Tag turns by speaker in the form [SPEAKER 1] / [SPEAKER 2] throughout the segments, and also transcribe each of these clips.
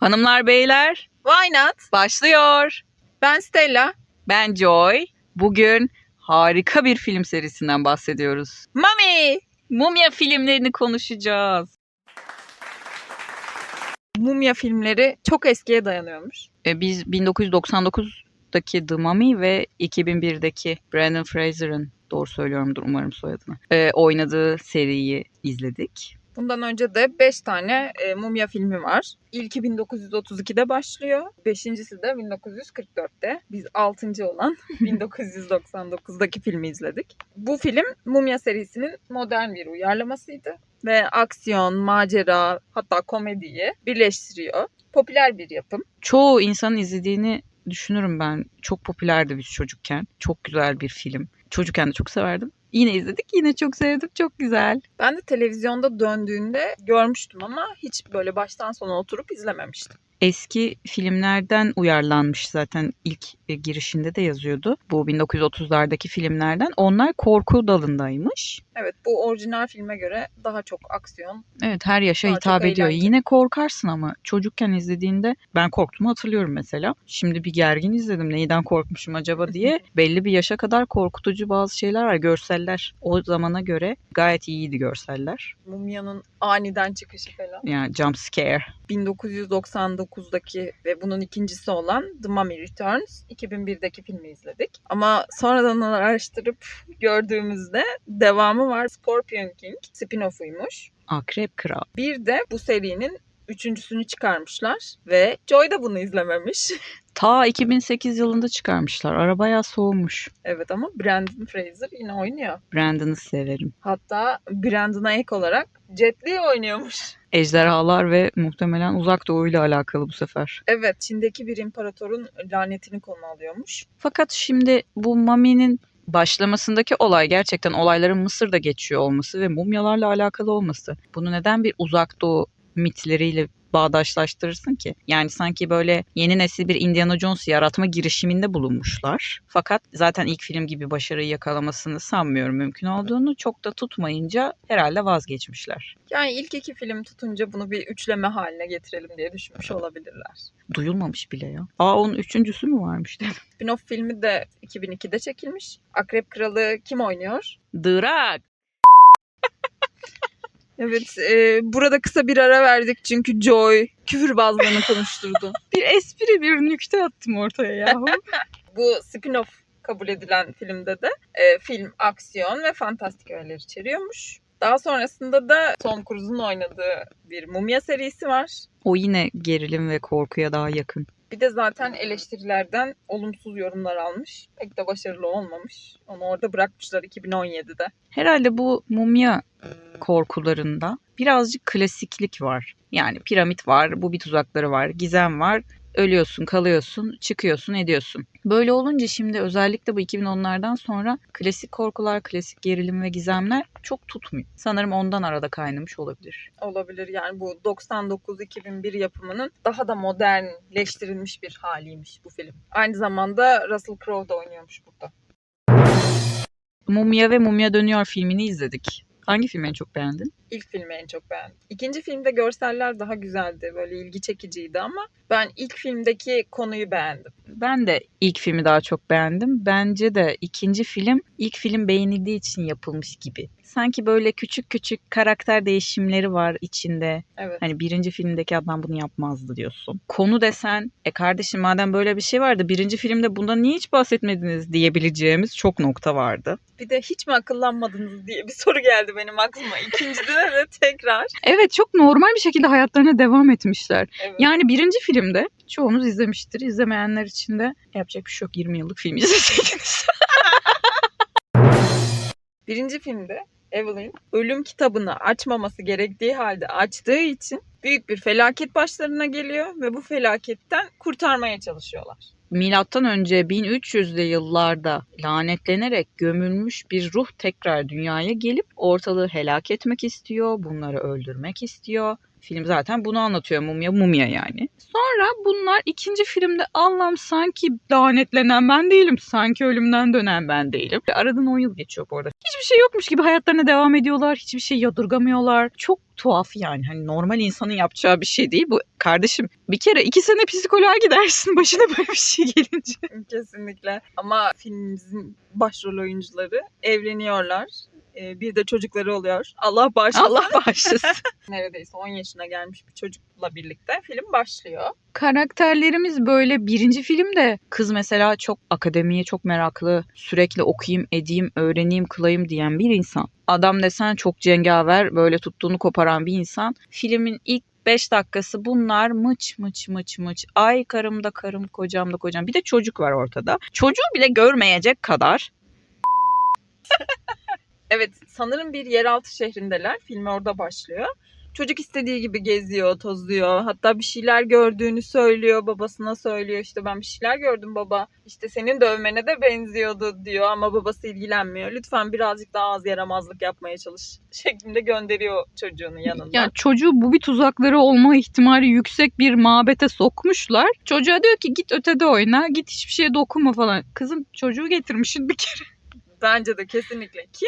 [SPEAKER 1] Hanımlar beyler
[SPEAKER 2] Why not?
[SPEAKER 1] başlıyor.
[SPEAKER 2] Ben Stella.
[SPEAKER 1] Ben Joy. Bugün harika bir film serisinden bahsediyoruz.
[SPEAKER 2] Mami!
[SPEAKER 1] Mumya filmlerini konuşacağız.
[SPEAKER 2] Mumya filmleri çok eskiye dayanıyormuş.
[SPEAKER 1] E, biz 1999'daki The Mummy ve 2001'deki Brandon Fraser'ın doğru söylüyorumdur umarım soyadını. e, oynadığı seriyi izledik.
[SPEAKER 2] Bundan önce de 5 tane e, mumya filmi var. İlki 1932'de başlıyor. Beşincisi de 1944'te. Biz 6. olan 1999'daki filmi izledik. Bu film mumya serisinin modern bir uyarlamasıydı. Ve aksiyon, macera hatta komediyi birleştiriyor. Popüler bir yapım.
[SPEAKER 1] Çoğu insanın izlediğini düşünürüm ben. Çok popülerdi biz çocukken. Çok güzel bir film. Çocukken de çok severdim. Yine izledik. Yine çok sevdim. Çok güzel.
[SPEAKER 2] Ben de televizyonda döndüğünde görmüştüm ama hiç böyle baştan sona oturup izlememiştim.
[SPEAKER 1] Eski filmlerden uyarlanmış zaten ilk e, girişinde de yazıyordu. Bu 1930'lardaki filmlerden. Onlar korku dalındaymış.
[SPEAKER 2] Evet bu orijinal filme göre daha çok aksiyon.
[SPEAKER 1] Evet her yaşa hitap ediyor.
[SPEAKER 2] eğlence.
[SPEAKER 1] Yine korkarsın ama çocukken izlediğinde ben korktuğumu hatırlıyorum mesela. Şimdi bir gergin izledim neyden korkmuşum acaba diye. Belli bir yaşa kadar korkutucu bazı şeyler var. Görseller o zamana göre gayet iyiydi görseller.
[SPEAKER 2] Mumyanın aniden çıkışı falan.
[SPEAKER 1] Yani jump scare.
[SPEAKER 2] 1999'daki ve bunun ikincisi olan The Mummy Returns 2001'deki filmi izledik. Ama sonradan araştırıp gördüğümüzde devamı var. Scorpion King spin-off'uymuş.
[SPEAKER 1] Akrep Kral.
[SPEAKER 2] Bir de bu serinin üçüncüsünü çıkarmışlar ve Joy da bunu izlememiş.
[SPEAKER 1] Ta 2008 yılında çıkarmışlar. Arabaya soğumuş.
[SPEAKER 2] evet ama Brandon Fraser yine oynuyor.
[SPEAKER 1] Brandon'ı severim.
[SPEAKER 2] Hatta Brandon'a ek olarak Jet Li oynuyormuş.
[SPEAKER 1] Ejderhalar ve muhtemelen uzak doğuyla alakalı bu sefer.
[SPEAKER 2] Evet, Çin'deki bir imparatorun lanetini konu alıyormuş.
[SPEAKER 1] Fakat şimdi bu Mami'nin başlamasındaki olay gerçekten olayların Mısır'da geçiyor olması ve mumyalarla alakalı olması. Bunu neden bir uzak doğu mitleriyle bağdaşlaştırırsın ki? Yani sanki böyle yeni nesil bir Indiana Jones yaratma girişiminde bulunmuşlar. Fakat zaten ilk film gibi başarıyı yakalamasını sanmıyorum mümkün olduğunu. Çok da tutmayınca herhalde vazgeçmişler.
[SPEAKER 2] Yani ilk iki film tutunca bunu bir üçleme haline getirelim diye düşünmüş olabilirler.
[SPEAKER 1] Duyulmamış bile ya. Aa onun üçüncüsü mü varmış dedim.
[SPEAKER 2] Spin-off filmi de 2002'de çekilmiş. Akrep Kralı kim oynuyor?
[SPEAKER 1] Drak.
[SPEAKER 2] Evet, e, burada kısa bir ara verdik çünkü Joy küfürbazlığını konuşturdu.
[SPEAKER 1] Bir espri bir nükte attım ortaya yahu.
[SPEAKER 2] Bu spin-off kabul edilen filmde de e, film aksiyon ve fantastik öğeler içeriyormuş. Daha sonrasında da Tom Cruise'un oynadığı bir mumya serisi var.
[SPEAKER 1] o yine gerilim ve korkuya daha yakın.
[SPEAKER 2] Bir de zaten eleştirilerden olumsuz yorumlar almış. Pek de başarılı olmamış. Onu orada bırakmışlar 2017'de.
[SPEAKER 1] Herhalde bu mumya korkularında birazcık klasiklik var. Yani piramit var, bu bir tuzakları var, gizem var. Ölüyorsun, kalıyorsun, çıkıyorsun, ediyorsun. Böyle olunca şimdi özellikle bu 2010'lardan sonra klasik korkular, klasik gerilim ve gizemler çok tutmuyor. Sanırım ondan arada kaynamış olabilir.
[SPEAKER 2] Olabilir yani bu 99-2001 yapımının daha da modernleştirilmiş bir haliymiş bu film. Aynı zamanda Russell Crowe da oynuyormuş burada.
[SPEAKER 1] Mumya ve Mumya Dönüyor filmini izledik. Hangi filmi en çok beğendin?
[SPEAKER 2] İlk filmi en çok beğendim. İkinci filmde görseller daha güzeldi. Böyle ilgi çekiciydi ama ben ilk filmdeki konuyu beğendim.
[SPEAKER 1] Ben de ilk filmi daha çok beğendim. Bence de ikinci film ilk film beğenildiği için yapılmış gibi. Sanki böyle küçük küçük karakter değişimleri var içinde.
[SPEAKER 2] Evet.
[SPEAKER 1] Hani birinci filmdeki adam bunu yapmazdı diyorsun. Konu desen, e kardeşim madem böyle bir şey vardı birinci filmde bundan niye hiç bahsetmediniz diyebileceğimiz çok nokta vardı.
[SPEAKER 2] Bir de hiç mi akıllanmadınız diye bir soru geldi benim aklıma. İkincide de tekrar.
[SPEAKER 1] Evet çok normal bir şekilde hayatlarına devam etmişler.
[SPEAKER 2] Evet.
[SPEAKER 1] Yani birinci filmde çoğunuz izlemiştir. İzlemeyenler için de yapacak bir şey yok 20 yıllık film izleseydiniz.
[SPEAKER 2] Birinci filmde Evelyn ölüm kitabını açmaması gerektiği halde açtığı için büyük bir felaket başlarına geliyor ve bu felaketten kurtarmaya çalışıyorlar.
[SPEAKER 1] Milattan önce 1300'lü yıllarda lanetlenerek gömülmüş bir ruh tekrar dünyaya gelip ortalığı helak etmek istiyor, bunları öldürmek istiyor. Film zaten bunu anlatıyor. Mumya mumya yani. Sonra bunlar ikinci filmde Allah'ım sanki lanetlenen ben değilim. Sanki ölümden dönen ben değilim. Aradan 10 yıl geçiyor bu arada. Hiçbir şey yokmuş gibi hayatlarına devam ediyorlar. Hiçbir şey yadırgamıyorlar. Çok tuhaf yani. Hani normal insanın yapacağı bir şey değil. Bu kardeşim bir kere iki sene psikoloğa gidersin başına böyle bir şey gelince.
[SPEAKER 2] Kesinlikle. Ama filmimizin başrol oyuncuları evleniyorlar. Ee, bir de çocukları oluyor. Allah bağışlasın.
[SPEAKER 1] Allah bağışlasın.
[SPEAKER 2] Neredeyse 10 yaşına gelmiş bir çocukla birlikte film başlıyor.
[SPEAKER 1] Karakterlerimiz böyle birinci filmde kız mesela çok akademiye çok meraklı sürekli okuyayım edeyim öğreneyim kılayım diyen bir insan. Adam desen çok cengaver böyle tuttuğunu koparan bir insan. Filmin ilk 5 dakikası bunlar mıç mıç mıç mıç. Ay karım da karım kocam da kocam. Bir de çocuk var ortada. Çocuğu bile görmeyecek kadar.
[SPEAKER 2] Evet sanırım bir yeraltı şehrindeler. Film orada başlıyor. Çocuk istediği gibi geziyor, tozuyor. Hatta bir şeyler gördüğünü söylüyor. Babasına söylüyor işte ben bir şeyler gördüm baba. İşte senin dövmene de benziyordu diyor ama babası ilgilenmiyor. Lütfen birazcık daha az yaramazlık yapmaya çalış şeklinde gönderiyor çocuğunu yanında.
[SPEAKER 1] Yani çocuğu bu bir tuzakları olma ihtimali yüksek bir mabete sokmuşlar. Çocuğa diyor ki git ötede oyna, git hiçbir şeye dokunma falan. Kızım çocuğu getirmişsin bir kere.
[SPEAKER 2] Bence de kesinlikle ki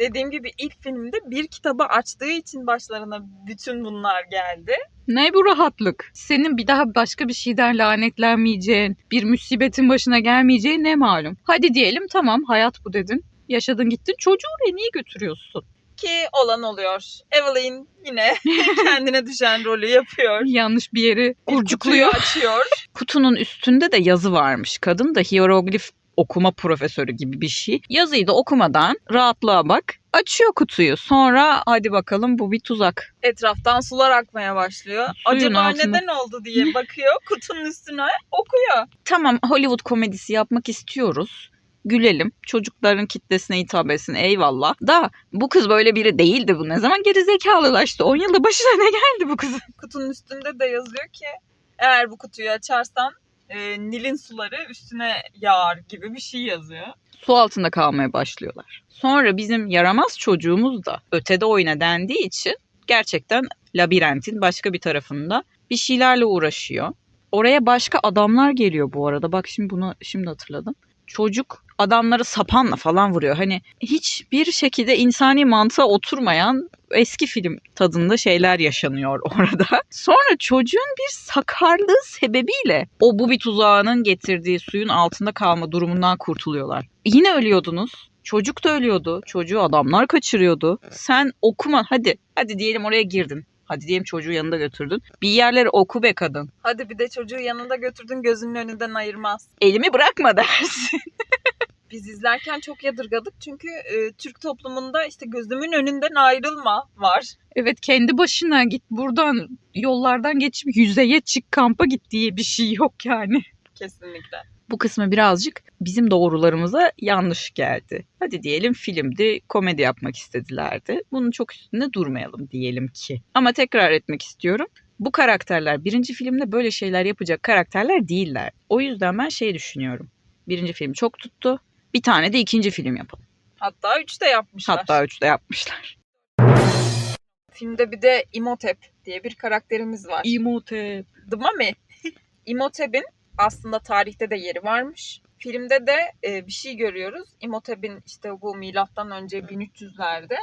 [SPEAKER 2] dediğim gibi ilk filmde bir kitabı açtığı için başlarına bütün bunlar geldi.
[SPEAKER 1] Ne bu rahatlık? Senin bir daha başka bir şeyden lanetlenmeyeceğin, bir musibetin başına gelmeyeceği ne malum. Hadi diyelim tamam hayat bu dedin. Yaşadın gittin çocuğu oraya niye götürüyorsun?
[SPEAKER 2] Ki olan oluyor. Evelyn yine kendine düşen rolü yapıyor.
[SPEAKER 1] Yanlış bir yeri kurcukluyor.
[SPEAKER 2] açıyor.
[SPEAKER 1] Kutunun üstünde de yazı varmış. Kadın da hieroglif okuma profesörü gibi bir şey. Yazıyı da okumadan rahatlığa bak. Açıyor kutuyu. Sonra hadi bakalım bu bir tuzak.
[SPEAKER 2] Etraftan sular akmaya başlıyor.
[SPEAKER 1] Suyun
[SPEAKER 2] Acaba
[SPEAKER 1] altında.
[SPEAKER 2] neden oldu diye bakıyor. Kutunun üstüne okuyor.
[SPEAKER 1] Tamam Hollywood komedisi yapmak istiyoruz. Gülelim. Çocukların kitlesine hitap etsin. Eyvallah. Da bu kız böyle biri değildi bu. Ne zaman geri zekalılaştı? 10 yılda başına ne geldi bu kızın?
[SPEAKER 2] Kutunun üstünde de yazıyor ki eğer bu kutuyu açarsan e, Nil'in suları üstüne yağar gibi bir şey yazıyor.
[SPEAKER 1] Su altında kalmaya başlıyorlar. Sonra bizim yaramaz çocuğumuz da ötede oyna dendiği için gerçekten labirentin başka bir tarafında bir şeylerle uğraşıyor. Oraya başka adamlar geliyor bu arada. Bak şimdi bunu şimdi hatırladım. Çocuk adamları sapanla falan vuruyor. Hani hiçbir şekilde insani mantığa oturmayan eski film tadında şeyler yaşanıyor orada. Sonra çocuğun bir sakarlığı sebebiyle o bu bir tuzağının getirdiği suyun altında kalma durumundan kurtuluyorlar. Yine ölüyordunuz. Çocuk da ölüyordu. Çocuğu adamlar kaçırıyordu. Sen okuma hadi. Hadi diyelim oraya girdin. Hadi diyelim çocuğu yanında götürdün. Bir yerleri oku be kadın.
[SPEAKER 2] Hadi bir de çocuğu yanında götürdün gözünün önünden ayırmaz.
[SPEAKER 1] Elimi bırakma dersin.
[SPEAKER 2] Biz izlerken çok yadırgadık çünkü e, Türk toplumunda işte gözümün önünden ayrılma var.
[SPEAKER 1] Evet kendi başına git buradan yollardan geçip yüzeye çık kampa git diye bir şey yok yani.
[SPEAKER 2] Kesinlikle.
[SPEAKER 1] Bu kısmı birazcık bizim doğrularımıza yanlış geldi. Hadi diyelim filmdi, komedi yapmak istedilerdi. Bunun çok üstünde durmayalım diyelim ki. Ama tekrar etmek istiyorum. Bu karakterler birinci filmde böyle şeyler yapacak karakterler değiller. O yüzden ben şey düşünüyorum. Birinci film çok tuttu. Bir tane de ikinci film yapalım.
[SPEAKER 2] Hatta üç de yapmışlar.
[SPEAKER 1] Hatta üç de yapmışlar.
[SPEAKER 2] Filmde bir de Imhotep diye bir karakterimiz var.
[SPEAKER 1] Imhotep.
[SPEAKER 2] The Mummy. Imhotep'in aslında tarihte de yeri varmış. Filmde de e, bir şey görüyoruz. Imhotep'in işte bu milattan önce 1300'lerde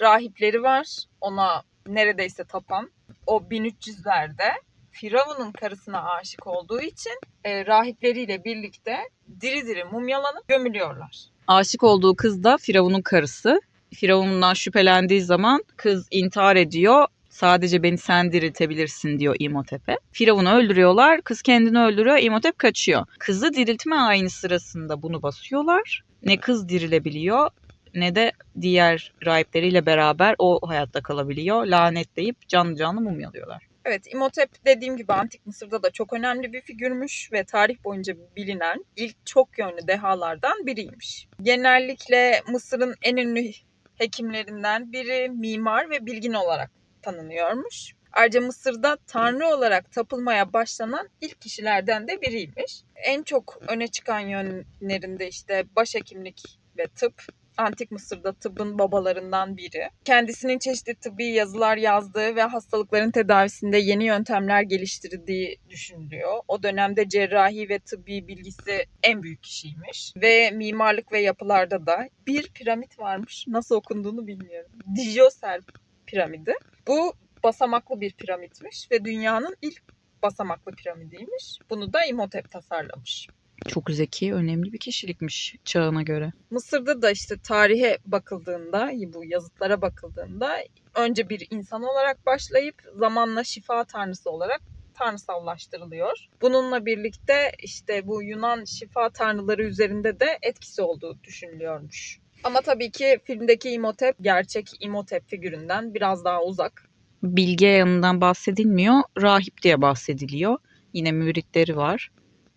[SPEAKER 2] rahipleri var. Ona neredeyse tapan. O 1300'lerde Firavun'un karısına aşık olduğu için e, rahipleriyle birlikte diri diri mumyalanıp gömülüyorlar.
[SPEAKER 1] Aşık olduğu kız da Firavun'un karısı. Firavun'dan şüphelendiği zaman kız intihar ediyor. Sadece beni sen diriltebilirsin diyor İmhotep'e. Firavun'u öldürüyorlar. Kız kendini öldürüyor. İmhotep kaçıyor. Kızı diriltme ayini sırasında bunu basıyorlar. Ne kız dirilebiliyor ne de diğer rahipleriyle beraber o hayatta kalabiliyor. Lanetleyip canlı canlı mumyalıyorlar.
[SPEAKER 2] Evet İmhotep dediğim gibi Antik Mısır'da da çok önemli bir figürmüş ve tarih boyunca bilinen ilk çok yönlü dehalardan biriymiş. Genellikle Mısır'ın en ünlü hekimlerinden biri mimar ve bilgin olarak tanınıyormuş. Ayrıca Mısır'da tanrı olarak tapılmaya başlanan ilk kişilerden de biriymiş. En çok öne çıkan yönlerinde işte başhekimlik ve tıp, Antik Mısır'da tıbbın babalarından biri. Kendisinin çeşitli tıbbi yazılar yazdığı ve hastalıkların tedavisinde yeni yöntemler geliştirdiği düşünülüyor. O dönemde cerrahi ve tıbbi bilgisi en büyük kişiymiş. Ve mimarlık ve yapılarda da bir piramit varmış. Nasıl okunduğunu bilmiyorum. Dijosel piramidi. Bu basamaklı bir piramitmiş ve dünyanın ilk basamaklı piramidiymiş. Bunu da İmhotep tasarlamış.
[SPEAKER 1] Çok zeki, önemli bir kişilikmiş çağına göre.
[SPEAKER 2] Mısır'da da işte tarihe bakıldığında, bu yazıtlara bakıldığında önce bir insan olarak başlayıp zamanla şifa tanrısı olarak tanrısallaştırılıyor. Bununla birlikte işte bu Yunan şifa tanrıları üzerinde de etkisi olduğu düşünülüyormuş. Ama tabii ki filmdeki İmhotep gerçek İmhotep figüründen biraz daha uzak.
[SPEAKER 1] Bilge yanından bahsedilmiyor, rahip diye bahsediliyor. Yine müritleri var.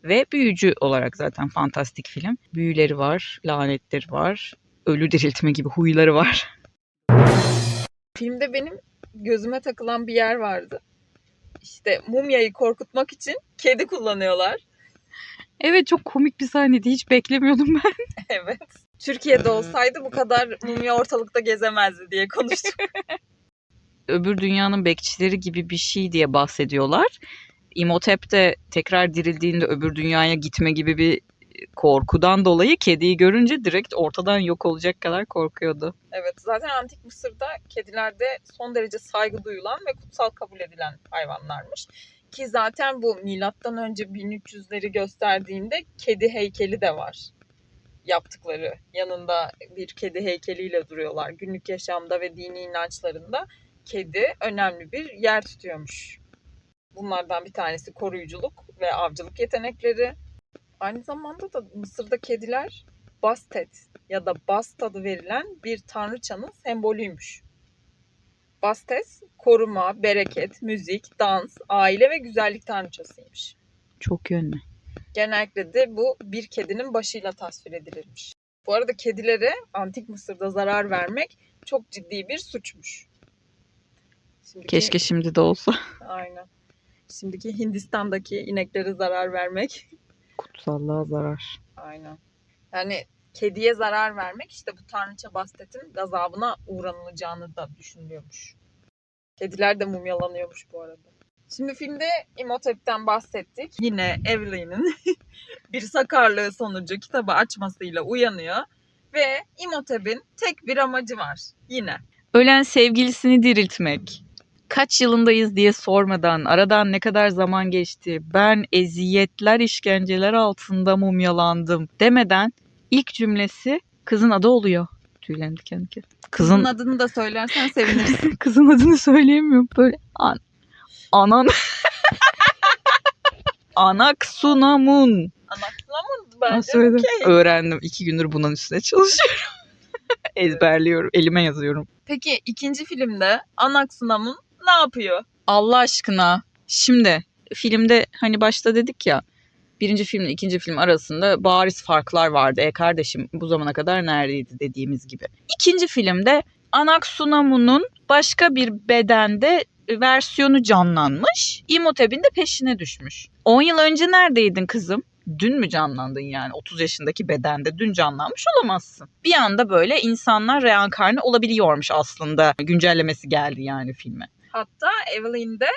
[SPEAKER 1] Ve büyücü olarak zaten fantastik film. Büyüleri var, lanetleri var, ölü diriltme gibi huyları var.
[SPEAKER 2] Filmde benim gözüme takılan bir yer vardı. İşte mumyayı korkutmak için kedi kullanıyorlar.
[SPEAKER 1] Evet çok komik bir sahneydi. Hiç beklemiyordum ben.
[SPEAKER 2] Evet. Türkiye'de olsaydı bu kadar mumya ortalıkta gezemezdi diye konuştuk.
[SPEAKER 1] Öbür dünyanın bekçileri gibi bir şey diye bahsediyorlar. İmhotep de tekrar dirildiğinde öbür dünyaya gitme gibi bir korkudan dolayı kediyi görünce direkt ortadan yok olacak kadar korkuyordu.
[SPEAKER 2] evet zaten Antik Mısır'da kedilerde son derece saygı duyulan ve kutsal kabul edilen hayvanlarmış. Ki zaten bu milattan önce 1300'leri gösterdiğinde kedi heykeli de var yaptıkları. Yanında bir kedi heykeliyle duruyorlar. Günlük yaşamda ve dini inançlarında kedi önemli bir yer tutuyormuş. Bunlardan bir tanesi koruyuculuk ve avcılık yetenekleri. Aynı zamanda da Mısır'da kediler Bastet ya da Bast adı verilen bir tanrıçanın sembolüymüş. Bastet, koruma, bereket, müzik, dans, aile ve güzellik tanrıçasıymış.
[SPEAKER 1] Çok yönlü.
[SPEAKER 2] Genellikle de bu bir kedinin başıyla tasvir edilirmiş. Bu arada kedilere antik Mısır'da zarar vermek çok ciddi bir suçmuş. Şimdiki-
[SPEAKER 1] Keşke şimdi de olsa.
[SPEAKER 2] Aynen. Şimdiki Hindistan'daki ineklere zarar vermek.
[SPEAKER 1] Kutsallığa zarar.
[SPEAKER 2] Aynen. Yani kediye zarar vermek işte bu tanrıça Bastet'in gazabına uğranılacağını da düşünülüyormuş. Kediler de mumyalanıyormuş bu arada. Şimdi filmde Imhotep'ten bahsettik. Yine Evelyn'in bir sakarlığı sonucu kitabı açmasıyla uyanıyor. Ve Imhotep'in tek bir amacı var. Yine.
[SPEAKER 1] Ölen sevgilisini diriltmek. Kaç yılındayız diye sormadan, aradan ne kadar zaman geçti, ben eziyetler, işkenceler altında mumyalandım demeden ilk cümlesi kızın adı oluyor. Tüylerim diken diken.
[SPEAKER 2] Kızın
[SPEAKER 1] Kızın,
[SPEAKER 2] adını da söylersen seviniriz.
[SPEAKER 1] kızın adını söyleyemiyorum. Böyle an, anan. Anaksunamun.
[SPEAKER 2] Mı?
[SPEAKER 1] Ben
[SPEAKER 2] Bence
[SPEAKER 1] söyledim. Öğrendim. İki gündür bunun üstüne çalışıyorum. Ezberliyorum. Elime yazıyorum.
[SPEAKER 2] Peki ikinci filmde Anaxunamun ne yapıyor?
[SPEAKER 1] Allah aşkına. Şimdi filmde hani başta dedik ya birinci filmle ikinci film arasında bariz farklar vardı. E kardeşim bu zamana kadar neredeydi dediğimiz gibi. İkinci filmde Anaksunamun'un başka bir bedende versiyonu canlanmış. İmhotep'in de peşine düşmüş. 10 yıl önce neredeydin kızım? Dün mü canlandın yani 30 yaşındaki bedende dün canlanmış olamazsın. Bir anda böyle insanlar reenkarne olabiliyormuş aslında. Güncellemesi geldi yani filme.
[SPEAKER 2] Hatta Evelyn de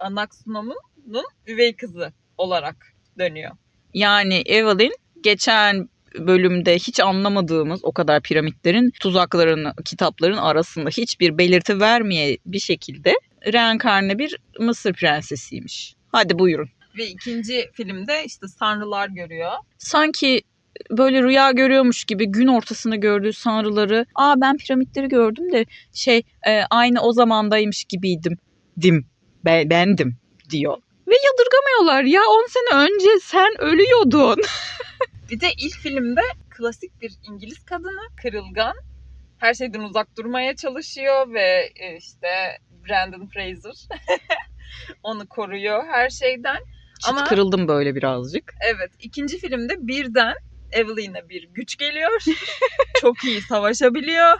[SPEAKER 2] Anaxunamun'un üvey kızı olarak dönüyor.
[SPEAKER 1] Yani Evelyn geçen bölümde hiç anlamadığımız o kadar piramitlerin tuzakların, kitapların arasında hiçbir belirti vermeye bir şekilde reenkarne bir Mısır prensesiymiş. Hadi buyurun.
[SPEAKER 2] Ve ikinci filmde işte sanrılar görüyor.
[SPEAKER 1] Sanki böyle rüya görüyormuş gibi gün ortasında gördüğü sanrıları aa ben piramitleri gördüm de şey e, aynı o zamandaymış gibiydim dim ben, bendim diyor. Ve yadırgamıyorlar ya 10 sene önce sen ölüyordun.
[SPEAKER 2] Bir de ilk filmde klasik bir İngiliz kadını, kırılgan. Her şeyden uzak durmaya çalışıyor ve e, işte Brandon Fraser onu koruyor her şeyden.
[SPEAKER 1] Çıt
[SPEAKER 2] Ama-
[SPEAKER 1] kırıldım böyle birazcık.
[SPEAKER 2] Evet, ikinci filmde birden Evelyn'e bir güç geliyor. Çok iyi savaşabiliyor.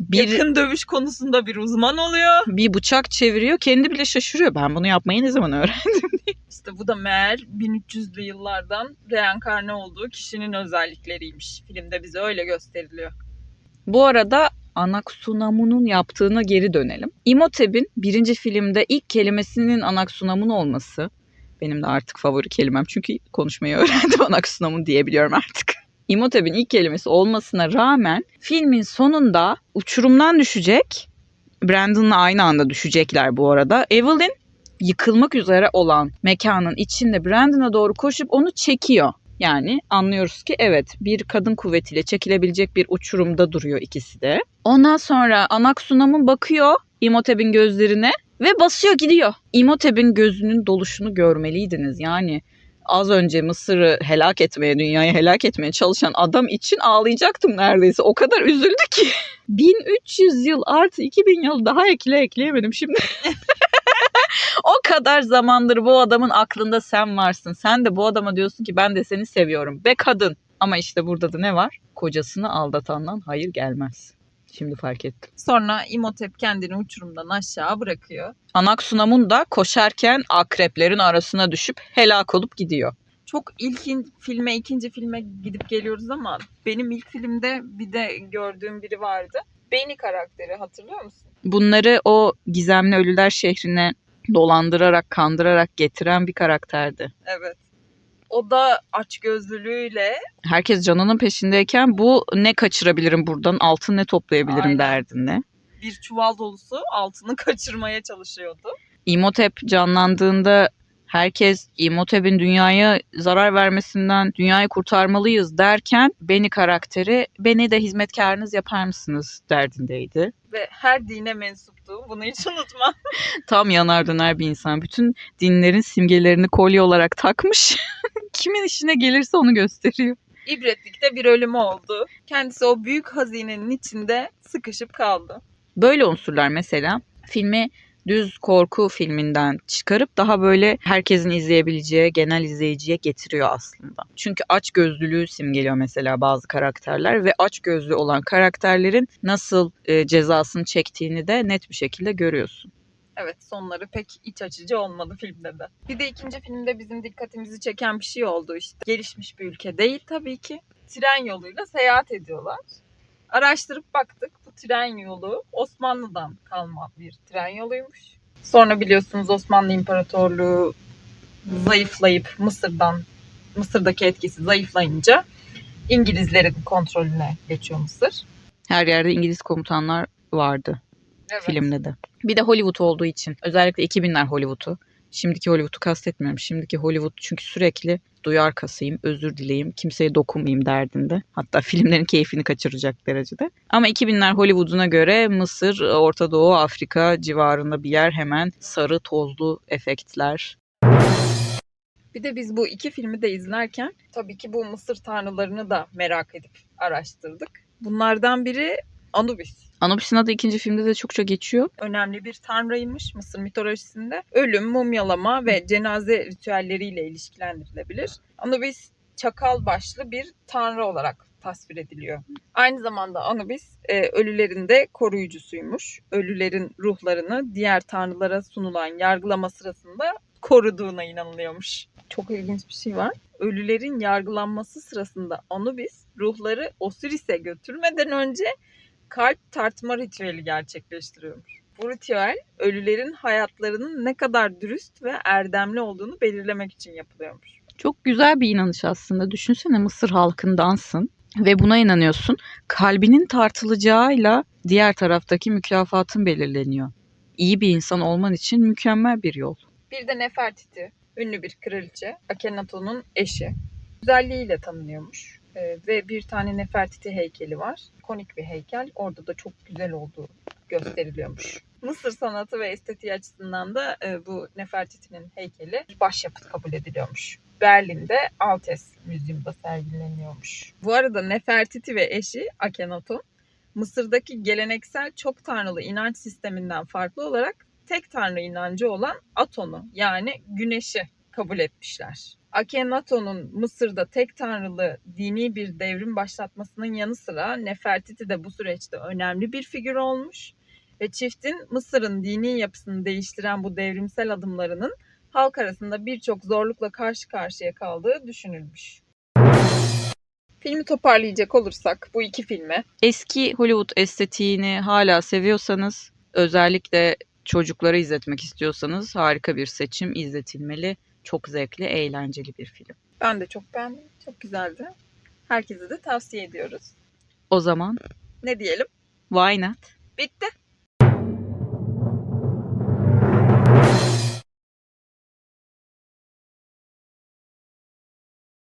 [SPEAKER 1] Bir,
[SPEAKER 2] Yakın dövüş konusunda bir uzman oluyor.
[SPEAKER 1] bir bıçak çeviriyor kendi bile şaşırıyor. Ben bunu yapmayı ne zaman öğrendim?
[SPEAKER 2] İşte bu da meğer 1300'lü yıllardan reenkarne olduğu kişinin özellikleriymiş. Filmde bize öyle gösteriliyor.
[SPEAKER 1] Bu arada Anaksunamun'un yaptığına geri dönelim. İmotep'in birinci filmde ilk kelimesinin Anaksunamun olması benim de artık favori kelimem. Çünkü konuşmayı öğrendim Anaksunamun diyebiliyorum artık. İmotep'in ilk kelimesi olmasına rağmen filmin sonunda uçurumdan düşecek. Brandon'la aynı anda düşecekler bu arada. Evelyn yıkılmak üzere olan mekanın içinde Brandon'a doğru koşup onu çekiyor. Yani anlıyoruz ki evet bir kadın kuvvetiyle çekilebilecek bir uçurumda duruyor ikisi de. Ondan sonra Anaksunam'ın bakıyor İmotep'in gözlerine ve basıyor gidiyor. İmotep'in gözünün doluşunu görmeliydiniz. Yani az önce Mısır'ı helak etmeye, dünyayı helak etmeye çalışan adam için ağlayacaktım neredeyse. O kadar üzüldü ki. 1300 yıl artı 2000 yıl daha ekle ekleyemedim şimdi. o kadar zamandır bu adamın aklında sen varsın. Sen de bu adama diyorsun ki ben de seni seviyorum. Be kadın. Ama işte burada da ne var? Kocasını aldatandan hayır gelmez. Şimdi fark ettim.
[SPEAKER 2] Sonra İmhotep kendini uçurumdan aşağı bırakıyor.
[SPEAKER 1] Anaksunamun da koşarken akreplerin arasına düşüp helak olup gidiyor.
[SPEAKER 2] Çok ilk in- filme, ikinci filme gidip geliyoruz ama benim ilk filmde bir de gördüğüm biri vardı. Benny karakteri hatırlıyor musun?
[SPEAKER 1] Bunları o gizemli ölüler şehrine dolandırarak, kandırarak getiren bir karakterdi.
[SPEAKER 2] Evet. O da açgözlülüğüyle
[SPEAKER 1] Herkes canının peşindeyken bu ne kaçırabilirim buradan, altın ne toplayabilirim
[SPEAKER 2] Aynen.
[SPEAKER 1] derdinde.
[SPEAKER 2] bir çuval dolusu altını kaçırmaya çalışıyordu.
[SPEAKER 1] İmhotep canlandığında herkes İmhotep'in dünyaya zarar vermesinden dünyayı kurtarmalıyız derken Beni karakteri beni de hizmetkarınız yapar mısınız derdindeydi.
[SPEAKER 2] Ve her dine mensuptu. Bunu hiç unutma.
[SPEAKER 1] Tam yanar döner bir insan. Bütün dinlerin simgelerini kolye olarak takmış. Kimin işine gelirse onu gösteriyor.
[SPEAKER 2] İbretlikte bir ölümü oldu. Kendisi o büyük hazinenin içinde sıkışıp kaldı.
[SPEAKER 1] Böyle unsurlar mesela filmi düz korku filminden çıkarıp daha böyle herkesin izleyebileceği genel izleyiciye getiriyor aslında. Çünkü aç gözlülüğü simgeliyor mesela bazı karakterler ve aç gözlü olan karakterlerin nasıl e, cezasını çektiğini de net bir şekilde görüyorsun.
[SPEAKER 2] Evet sonları pek iç açıcı olmadı filmde de. Bir de ikinci filmde bizim dikkatimizi çeken bir şey oldu işte. Gelişmiş bir ülke değil tabii ki. Tren yoluyla seyahat ediyorlar. Araştırıp baktık tren yolu Osmanlı'dan kalma bir tren yoluymuş. Sonra biliyorsunuz Osmanlı İmparatorluğu zayıflayıp Mısır'dan Mısır'daki etkisi zayıflayınca İngilizlerin kontrolüne geçiyor Mısır.
[SPEAKER 1] Her yerde İngiliz komutanlar vardı
[SPEAKER 2] Evet.
[SPEAKER 1] filmde de. Bir de Hollywood olduğu için özellikle 2000'ler Hollywood'u. Şimdiki Hollywood'u kastetmiyorum. Şimdiki Hollywood çünkü sürekli duyar kasayım, özür dileyim, kimseye dokunmayayım derdinde. Hatta filmlerin keyfini kaçıracak derecede. Ama 2000'ler Hollywood'una göre Mısır, Orta Doğu, Afrika civarında bir yer hemen sarı tozlu efektler.
[SPEAKER 2] Bir de biz bu iki filmi de izlerken tabii ki bu Mısır tanrılarını da merak edip araştırdık. Bunlardan biri Anubis.
[SPEAKER 1] Anubis'in adı ikinci filmde de çokça geçiyor.
[SPEAKER 2] Önemli bir tanrıymış Mısır mitolojisinde. Ölüm, mumyalama ve cenaze ritüelleriyle ilişkilendirilebilir. Anubis çakal başlı bir tanrı olarak tasvir ediliyor. Aynı zamanda Anubis e, ölülerin de koruyucusuymuş. Ölülerin ruhlarını diğer tanrılara sunulan yargılama sırasında koruduğuna inanılıyormuş. Çok ilginç bir şey var. Ölülerin yargılanması sırasında Anubis ruhları Osiris'e götürmeden önce kalp tartma ritüeli gerçekleştiriyormuş. Bu ritüel ölülerin hayatlarının ne kadar dürüst ve erdemli olduğunu belirlemek için yapılıyormuş.
[SPEAKER 1] Çok güzel bir inanış aslında. Düşünsene Mısır halkındansın ve buna inanıyorsun. Kalbinin tartılacağıyla diğer taraftaki mükafatın belirleniyor. İyi bir insan olman için mükemmel bir yol.
[SPEAKER 2] Bir de Nefertiti, ünlü bir kraliçe, Akhenaton'un eşi. Güzelliğiyle tanınıyormuş. Ee, ve bir tane Nefertiti heykeli var. Konik bir heykel. Orada da çok güzel olduğu gösteriliyormuş. Mısır sanatı ve estetiği açısından da e, bu Nefertiti'nin heykeli başyapıt kabul ediliyormuş. Berlin'de Altes Müzyum'da sergileniyormuş. Bu arada Nefertiti ve eşi Akhenaton Mısır'daki geleneksel çok tanrılı inanç sisteminden farklı olarak tek tanrı inancı olan Aton'u yani güneşi kabul etmişler. Akhenaton'un Mısır'da tek tanrılı dini bir devrim başlatmasının yanı sıra Nefertiti de bu süreçte önemli bir figür olmuş ve çiftin Mısır'ın dini yapısını değiştiren bu devrimsel adımlarının halk arasında birçok zorlukla karşı karşıya kaldığı düşünülmüş. Filmi toparlayacak olursak bu iki filmi
[SPEAKER 1] Eski Hollywood estetiğini hala seviyorsanız özellikle çocuklara izletmek istiyorsanız harika bir seçim izletilmeli. Çok zevkli, eğlenceli bir film.
[SPEAKER 2] ben de çok beğendim. Çok güzeldi. Herkese de tavsiye ediyoruz.
[SPEAKER 1] O zaman
[SPEAKER 2] Ne diyelim?
[SPEAKER 1] why not?
[SPEAKER 2] Bitti.